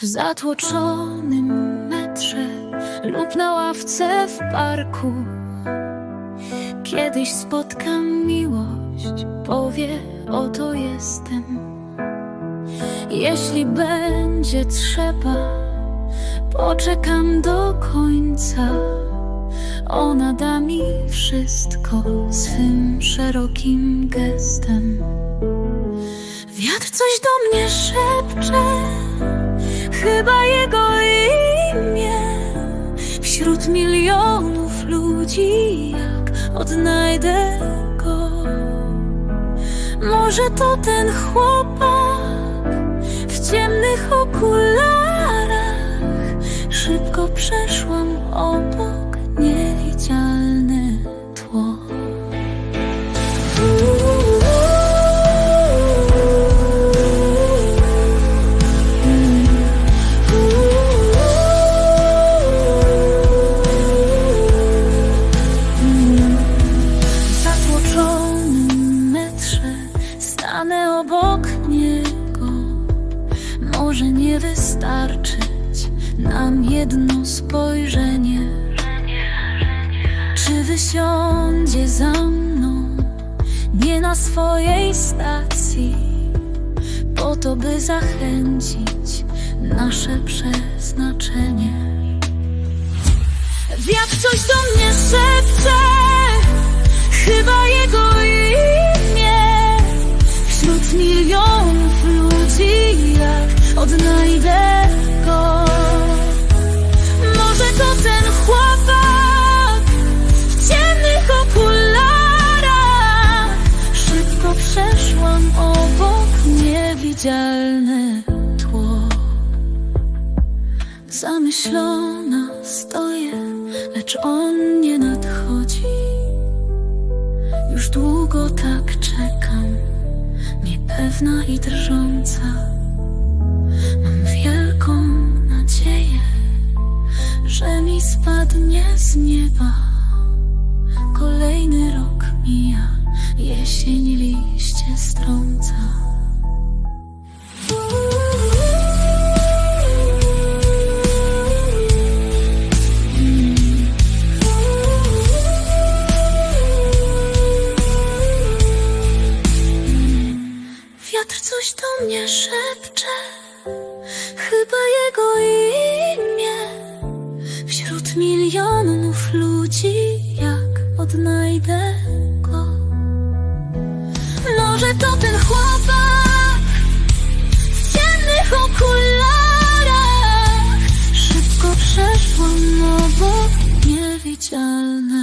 w zatłoczonym metrze lub na ławce w parku. Kiedyś spotkam miłość, powie oto jestem. Jeśli będzie trzeba, poczekam do końca. Ona da mi wszystko swym szerokim gestem. Wiatr coś do mnie szepcze, chyba jego imię. Wśród milionów ludzi, jak odnajdę go. Może to ten chłopak w ciemnych okularach. Szybko przeszłam obok Może nie wystarczyć nam jedno spojrzenie. Czy wysiądzie za mną, nie na swojej stacji, po to, by zachęcić nasze przeznaczenie? Wiatr coś do mnie niewidzialne tło. Zamyślona stoję, lecz on nie nadchodzi. Już długo tak czekam, niepewna i drżąca. Mam wielką nadzieję, że mi spadnie z nieba. Coś do mnie szepcze, chyba jego imię. Wśród milionów ludzi, jak odnajdę go. Może to ten chłopak w ciemnych okularach. Szybko przeszłam obok niewidzialne